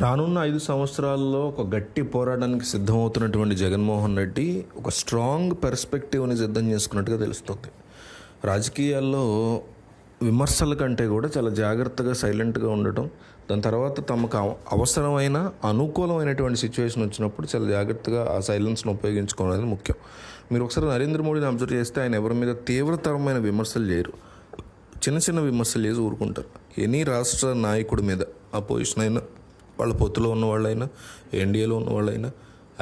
రానున్న ఐదు సంవత్సరాల్లో ఒక గట్టి పోరాటానికి సిద్ధమవుతున్నటువంటి జగన్మోహన్ రెడ్డి ఒక స్ట్రాంగ్ పెర్స్పెక్టివ్ని సిద్ధం చేసుకున్నట్టుగా తెలుస్తుంది. రాజకీయాల్లో విమర్శల కంటే కూడా చాలా జాగ్రత్తగా సైలెంట్గా ఉండటం దాని తర్వాత తమకు అవ- అవసరమైన అనుకూలమైనటువంటి సిచ్యువేషన్ వచ్చినప్పుడు చాలా జాగ్రత్తగా ఆ సైలెన్స్ను ఉపయోగించుకోవడం అనేది ముఖ్యం. మీరు ఒకసారి నరేంద్ర మోడీని అబ్జర్వ్ చేస్తే ఆయన ఎవరి మీద తీవ్రతరమైన విమర్శలు చేయరు. చిన్న చిన్న విమర్శలు చేసి ఊరుకుంటారు. ఎనీ రాష్ట్ర నాయకుడి మీద అపోజిషన్ అయినా. వాళ్ళ పొత్తులో ఉన్న వాళ్ళైనా ఎన్డీఏలో ఉన్న వాళ్ళైనా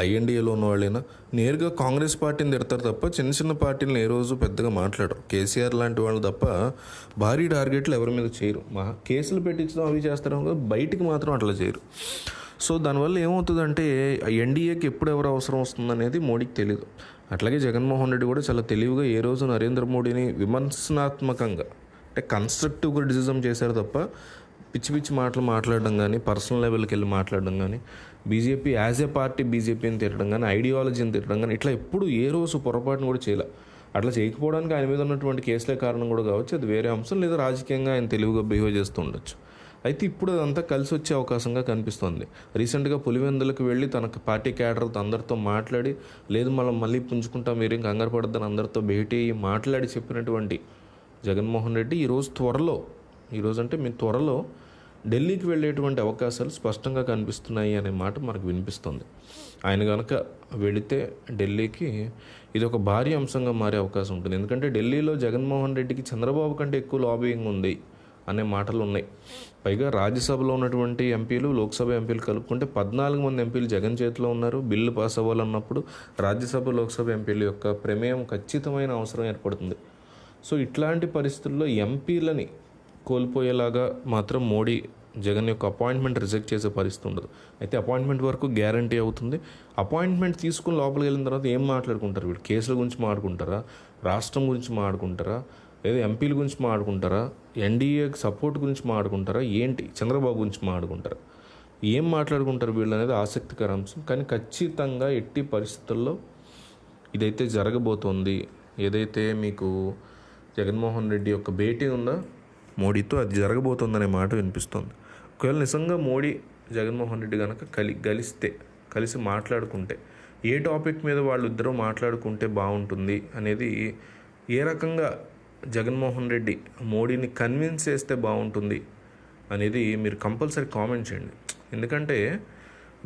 ఐఎన్డీఏలో ఉన్న వాళ్ళైనా నేరుగా కాంగ్రెస్ పార్టీని తిడతారు తప్ప చిన్న చిన్న పార్టీలను ఏ రోజు పెద్దగా మాట్లాడరు. కేసీఆర్ లాంటి వాళ్ళు తప్ప భారీ టార్గెట్లు ఎవరి మీద చేయరు. మహా కేసులు పెట్టించడం అవి చేస్తారు కదా బయటికి మాత్రం అట్లా చేయరు. సో దానివల్ల ఏమవుతుందంటే ఎన్డీఏకి ఎప్పుడు ఎవరు అవసరం వస్తుందనేది మోడీకి తెలియదు అట్లాగే జగన్మోహన్ రెడ్డి కూడా చాలా తెలివిగా ఏ రోజు నరేంద్ర మోడీని విమర్శనాత్మకంగా అంటే కన్స్ట్రక్టివ్ క్రిటిసిజం చేశారు తప్ప పిచ్చి పిచ్చి మాటలు మాట్లాడడం కానీ పర్సనల్ లెవెల్కి వెళ్ళి మాట్లాడడం కానీ బీజేపీ యాజ్ ఏ పార్టీ బీజేపీని తిట్టడం కానీ ఐడియాలజీని తిట్టడం కానీ ఇట్లా ఎప్పుడు ఏ రోజు పొరపాటును కూడా చేయలే. అట్లా చేయకపోవడానికి ఆయన మీద ఉన్నటువంటి కేసులే కారణం కూడా కావచ్చు అది వేరే అంశం లేదా రాజకీయంగా ఆయన తెలివిగా బిహేవ్ చేస్తూ ఉండొచ్చు. అయితే ఇప్పుడు అదంతా కలిసి వచ్చే అవకాశంగా కనిపిస్తుంది. రీసెంట్గా పులివెందులకు వెళ్ళి తన పార్టీ క్యాడర్తో అందరితో మాట్లాడి లేదు మనం మళ్ళీ పుంజుకుంటాం ఇంకా కంగారు పడద్దని అందరితో భేటీ అయ్యి మాట్లాడి చెప్పినటువంటి జగన్మోహన్ రెడ్డి ఈరోజు త్వరలో ఈరోజు అంటే మీ త్వరలో ఢిల్లీకి వెళ్ళేటువంటి అవకాశాలు స్పష్టంగా కనిపిస్తున్నాయి అనే మాట మనకు వినిపిస్తుంది. ఆయన కనుక వెళితే ఢిల్లీకి ఇది ఒక భారీ అంశంగా మారే అవకాశం ఉంటుంది. ఎందుకంటే ఢిల్లీలో జగన్మోహన్ రెడ్డికి చంద్రబాబు కంటే ఎక్కువ లాబింగ్ ఉంది అనే మాటలు ఉన్నాయి. పైగా రాజ్యసభలో ఉన్నటువంటి ఎంపీలు లోక్సభ ఎంపీలు కలుపుకుంటే పద్నాలుగు మంది ఎంపీలు జగన్ చేతిలో ఉన్నారు. బిల్లు పాస్ అవ్వాలన్నప్పుడు రాజ్యసభ లోక్సభ ఎంపీల యొక్క ప్రమేయం ఖచ్చితమైన అవసరం ఏర్పడుతుంది. సో ఇట్లాంటి పరిస్థితుల్లో ఎంపీలని కోల్పోయేలాగా మాత్రం మోడీ జగన్ యొక్క అపాయింట్మెంట్ రిజెక్ట్ చేసే పరిస్థితి ఉండదు. అయితే అపాయింట్మెంట్ వరకు గ్యారంటీ అవుతుంది. అపాయింట్మెంట్ తీసుకుని లోపలికి వెళ్ళిన తర్వాత ఏం మాట్లాడుకుంటారు వీళ్ళు? కేసుల గురించి మాట్లాడుకుంటారా? రాష్ట్రం గురించి మాట్లాడుకుంటారా? లేదా ఎంపీల గురించి మాట్లాడుకుంటారా? ఎన్డీఏకి సపోర్ట్ గురించి మాట్లాడుకుంటారా? ఏంటి? చంద్రబాబు గురించి మాట్లాడుకుంటారా? ఏం మాట్లాడుకుంటారు వీళ్ళు అనేది ఆసక్తికర అంశం. కానీ ఖచ్చితంగా ఎట్టి పరిస్థితుల్లో ఇదైతే జరగబోతోంది. ఏదైతే మీకు జగన్మోహన్ రెడ్డి యొక్క భేటీ ఉందో? మోడీతో అది జరగబోతోందనే మాట వినిపిస్తుంది. ఒకవేళ నిజంగా మోడీ జగన్మోహన్ రెడ్డి కనుక కలి కలిస్తే కలిసి మాట్లాడుకుంటే ఏ టాపిక్ మీద వాళ్ళిద్దరూ మాట్లాడుకుంటే బాగుంటుంది అనేది ఏ రకంగా జగన్మోహన్ రెడ్డి మోడీని కన్విన్స్ చేస్తే బాగుంటుంది అనేది మీరు కంపల్సరీ కామెంట్ చేయండి. ఎందుకంటే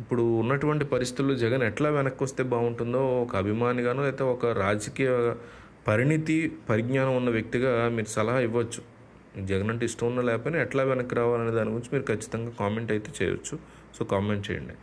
ఇప్పుడు ఉన్నటువంటి పరిస్థితుల్లో జగన్ ఎట్లా వెనక్కి వస్తే బాగుంటుందో ఒక అభిమానిగానో లేకపోతే ఒక రాజకీయ పరిణితి పరిజ్ఞానం ఉన్న వ్యక్తిగా మీరు సలహా ఇవ్వచ్చు. జగన్ అంటే ఇష్టం ఉన్నా లేకపోయినా ఎట్లా వెనక్కి రావాలనే దాని గురించి మీరు ఖచ్చితంగా కామెంట్ అయితే చేయొచ్చు. సో కామెంట్ చేయండి.